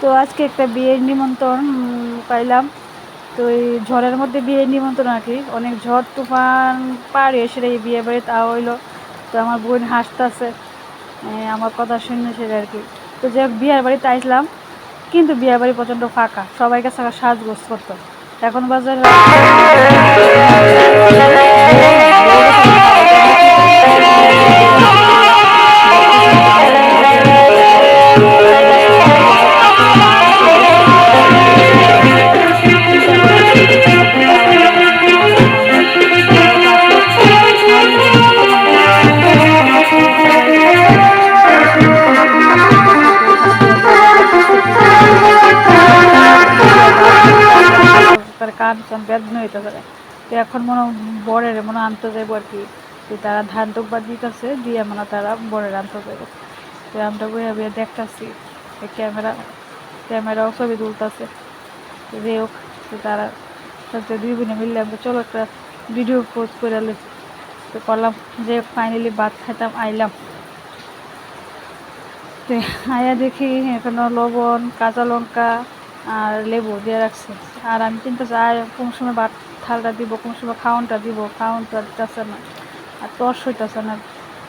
তো আজকে একটা বিয়ের নিমন্ত্রণ পাইলাম। তো এই ঝড়ের মধ্যে বিয়ের নিমন্ত্রণ আর কি। অনেক ঝড়, তুফান পারে সেটা এই বিয়ে বাড়ি তা হইল। তো আমার বোন হাসতেছে আমার কথা শুনে সেটা আর কি। তো যে বিয়ের বাড়িতে আসলাম কিন্তু বিয়ের বাড়ি প্রচণ্ড ফাঁকা। সবাই কাছে সাজগোজ করতো। এখন বাজার কান চান বেদনা হইতেছে তো এখন মনে বরের মনে আনতে যাইব আর কি। তো তারা ধান টুকবার দিতেছে, দিয়ে মানে তারা বরের আনতে যাইব। তো আমরা বইয়া বইয়া দেখতেছি ক্যামেরা, ক্যামেরাও ছবি তুলতেছে। যে হোক তারা সাথে দুই বোনে মিললে আমরা চলো একটা ভিডিও পোস্ট করে লই। তো করলাম, যে ফাইনালি ভাত খাইতাম, আইলাম। তো আয়া দেখি, এখানে লবণ, কাঁচা লঙ্কা আর লেবু দিয়ে রাখছে। আর আমি চিন্তা চাই কোন সময় ভাত, থালটা দিব, কোন সময় খাওয়ানটা দিব খাওয়ানটা দিতেছে না। আর তর্স হইতেছে না।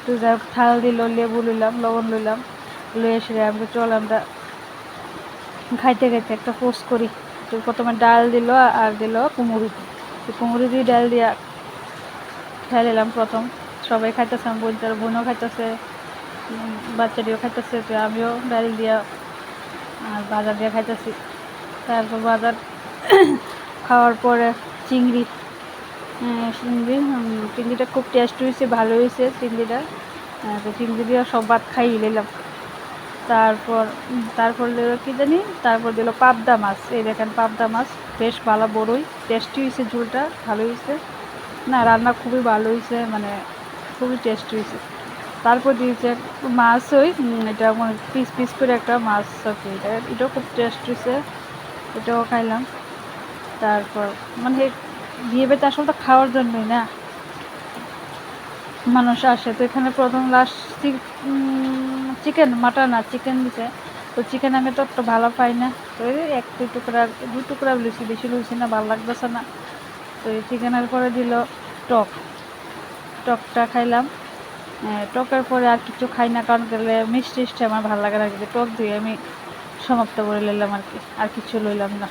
তো যাই থাল দিল, লেবু লইলাম, লবণ লইলাম। লই এসে আমি চল আমরা খাইতে খাইতে একটা পোস্ট করি। তো প্রথমে ডাল দিল আর দিল কুমুরি তো কুমুরি দিয়ে ডাল দিয়া খেয়ে নিলাম প্রথম। সবাই খাইতেছে, আমার বোন তার বোনও খাইতেছে বাচ্চাটিও খাইতেছে। তো আমিও ডাল দিয়া আর বাজার দিয়ে খাইতেছি। তারপর বাজার খাওয়ার পরে চিংড়ি। চিংড়ি চিংড়িটা খুব টেস্ট হয়েছে, ভালো হয়েছে চিংড়িটা। তো চিংড়ি দিয়ে সব ভাত খাইয়ে নিলাম। তারপর তারপর দিল কি জানি, তারপর দিল পাবদা মাছ। এই দেখেন পাবদা মাছ, বেশ ভালো, বড়ই টেস্টি হয়েছে ঝোলটা, ভালো হয়েছে। না, রান্না খুবই ভালো হয়েছে মানে খুবই টেস্টি হয়েছে। তারপর দিয়েছে মাছ ওই এটা পিস পিস করে একটা মাছ এটা, এটাও খুব টেস্ট হয়েছে। এটাও খাইলাম। তারপর মানে বিয়ে বাড়িতে আসলে তো খাওয়ার জন্যই না? মানুষ আসে, তো এখানে প্রথম লাস্ট চিকেন মাটন আর চিকেন দিছে। তো চিকেন আমি তো একটু ভালো পাই না। তো এক দুই টুকরা দু টুকরা লুচি বেশি লুচি না, ভালো লাগতেছে না। তো এই চিকেনের পরে দিল টক। টকটা খাইলাম। টকের পরে আর কিছু খাই না, কারণ গেলে মিষ্টি টিষ্টি আমার ভালো লাগে না। টক দিয়ে আমি সমাপ্ত করে নিলাম আর কি। আর কিছু লইলাম না।